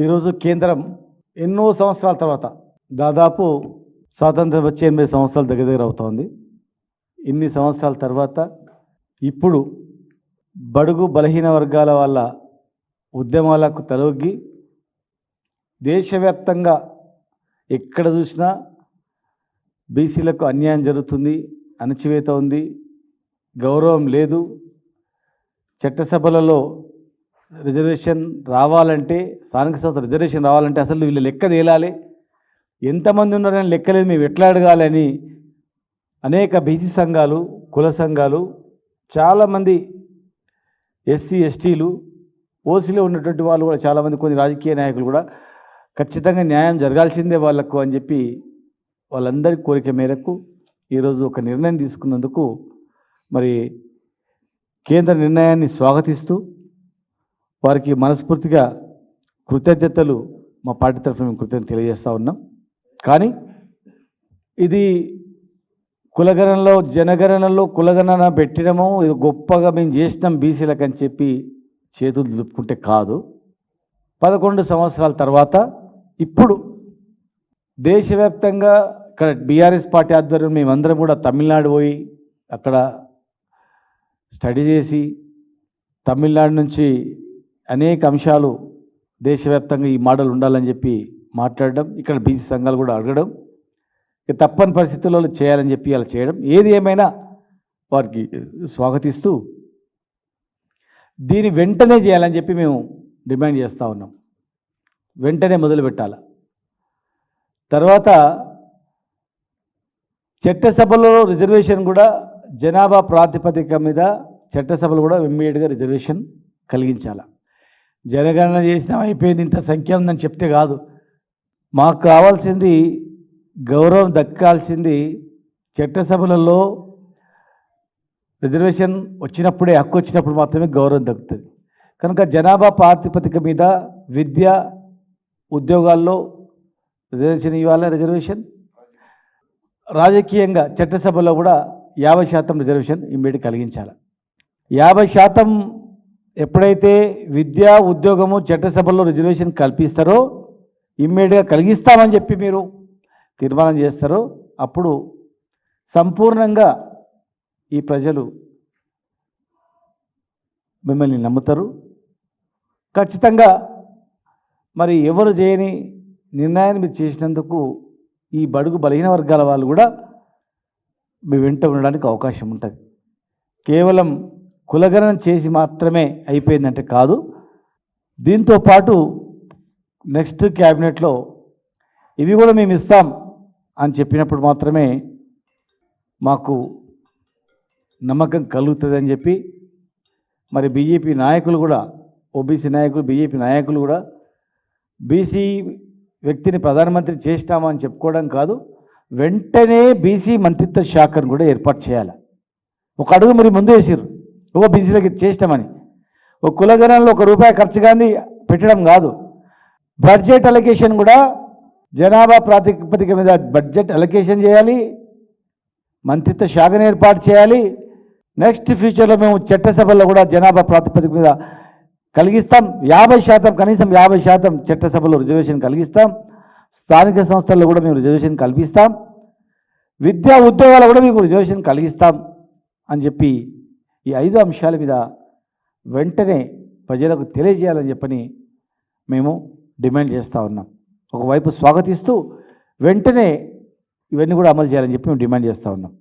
ఈరోజు కేంద్రం ఎన్నో సంవత్సరాల తర్వాత దాదాపు స్వాతంత్రం వచ్చి ఎనిమిది సంవత్సరాల దగ్గర దగ్గర అవుతోంది ఇన్ని సంవత్సరాల తర్వాత ఇప్పుడు బడుగు బలహీన వర్గాల వాళ్ళ ఉద్యమాలకు తలొగ్గి దేశవ్యాప్తంగా ఎక్కడ చూసినా బీసీలకు అన్యాయం జరుగుతుంది అణచివేత ఉంది గౌరవం లేదు. చట్టసభలలో రిజర్వేషన్ రావాలంటే స్థానిక సంస్థ రిజర్వేషన్ రావాలంటే అసలు వీళ్ళు లెక్క తేలాలి? ఎంతమంది ఉన్నారని లెక్కలేదు మేము ఎట్లా అడగాలని అనేక బీసీ సంఘాలు కుల సంఘాలు చాలామంది ఎస్సీ ఎస్టీలు ఓసీలో ఉన్నటువంటి వాళ్ళు కూడా చాలామంది కొన్ని రాజకీయ నాయకులు కూడా ఖచ్చితంగా న్యాయం జరగాల్సిందే వాళ్ళకు అని చెప్పి వాళ్ళందరి కోరిక మేరకు ఈరోజు ఒక నిర్ణయం తీసుకున్నందుకు మరి కేంద్ర నిర్ణయాన్ని స్వాగతిస్తూ వారికి మనస్ఫూర్తిగా కృతజ్ఞతలు మా పార్టీ తరఫున మేము కృతజ్ఞత తెలియజేస్తూ ఉన్నాం. కానీ ఇది కులగణనలో జనగణనలో కులగణన పెట్టినమో ఇది గొప్పగా మేము చేసినాం బీసీలకు అని చెప్పి చేతులు దులుపుకుంటే కాదు. పదకొండు సంవత్సరాల తర్వాత ఇప్పుడు దేశవ్యాప్తంగా ఇక్కడ బీఆర్ఎస్ పార్టీ ఆధ్వర్యం మేమందరం కూడా తమిళనాడు పోయి అక్కడ స్టడీ చేసి తమిళనాడు నుంచి అనేక అంశాలు దేశవ్యాప్తంగా ఈ మోడల్ ఉండాలని చెప్పి మాట్లాడడం ఇక్కడ బీసీ సంఘాలు కూడా అడగడం ఇక తప్పని పరిస్థితుల్లో చేయాలని చెప్పి అలా చేయడం ఏది ఏమైనా వారికి స్వాగతిస్తూ దీని వెంటనే చేయాలని చెప్పి మేము డిమాండ్ చేస్తూ ఉన్నాం. వెంటనే మొదలు పెట్టాలి. తర్వాత చట్టసభలో రిజర్వేషన్ కూడా జనాభా ప్రాతిపదిక మీద చట్టసభలు కూడా ఇమ్మీడియట్గా రిజర్వేషన్ కలిగించాలి. జనగణన చేసిన అయిపోయింది ఇంత సంఖ్య ఉందని చెప్తే కాదు. మాకు కావాల్సింది గౌరవం దక్కాల్సింది చట్టసభలలో రిజర్వేషన్ వచ్చినప్పుడే హక్కు వచ్చినప్పుడు మాత్రమే గౌరవం దక్కుతుంది. కనుక జనాభా ప్రాతిపదిక మీద విద్య ఉద్యోగాల్లో రిజర్వేషన్ ఇవ్వాలి? రిజర్వేషన్? రాజకీయంగా చట్టసభలో కూడా యాభై శాతం రిజర్వేషన్ ఇమ్మీడియట్ కలిగించాలి. యాభై శాతం ఎప్పుడైతే విద్యా ఉద్యోగము చట్టసభలో రిజర్వేషన్ కల్పిస్తారో ఇమ్మీడియట్గా కలిగిస్తామని చెప్పి మీరు తీర్మానం చేస్తారో అప్పుడు సంపూర్ణంగా ఈ ప్రజలు మిమ్మల్ని నమ్ముతారు. ఖచ్చితంగా మరి ఎవరు చేయని నిర్ణయాన్ని మీరు చేసినందుకు ఈ బడుగు బలహీన వర్గాల వాళ్ళు కూడా మీ వెంట ఉండడానికి అవకాశం ఉంటుంది. కేవలం కులగణన చేసి మాత్రమే అయిపోయిందంటే కాదు. దీంతో పాటు నెక్స్ట్ క్యాబినెట్లో ఇవి కూడా మేము ఇస్తాం అని చెప్పినప్పుడు మాత్రమే మాకు నమ్మకం కలుగుతుందని చెప్పి మరి బీజేపీ నాయకులు కూడా ఓబీసీ నాయకులు బీజేపీ నాయకులు కూడా బీసీ వ్యక్తిని ప్రధానమంత్రి చేసినామని చెప్పుకోవడం కాదు వెంటనే బీసీ మంత్రిత్వ శాఖను కూడా ఏర్పాటు చేయాలి. ఒక అడుగు మరి ముందు వేసారు ఓ బీసీలకి చేసినామని. ఒక కులగణంలో ఒక రూపాయి ఖర్చు కానీ పెట్టడం కాదు. బడ్జెట్ అలొకేషన్ కూడా జనాభా ప్రాతిపదిక మీద బడ్జెట్ అలొకేషన్ చేయాలి. మంత్రిత్వ శాఖను ఏర్పాటు చేయాలి. నెక్స్ట్ ఫ్యూచర్లో మేము చట్టసభల్లో కూడా జనాభా ప్రాతిపదిక మీద కలిగిస్తాం. యాభై శాతం కనీసం యాభై శాతం చట్టసభలో రిజర్వేషన్ కలిగిస్తాం. స్థానిక సంస్థల్లో కూడా మేము రిజర్వేషన్ కల్పిస్తాం. విద్యా ఉద్యోగాలు కూడా మీకు రిజర్వేషన్ కలిగిస్తాం అని చెప్పి ఈ ఐదు అంశాల మీద వెంటనే ప్రజలకు తెలియజేయాలని చెప్పని మేము డిమాండ్ చేస్తూ ఉన్నాం. ఒకవైపు స్వాగతిస్తూ వెంటనే ఇవన్నీ కూడా అమలు చేయాలని చెప్పి మేము డిమాండ్ చేస్తూ ఉన్నాం.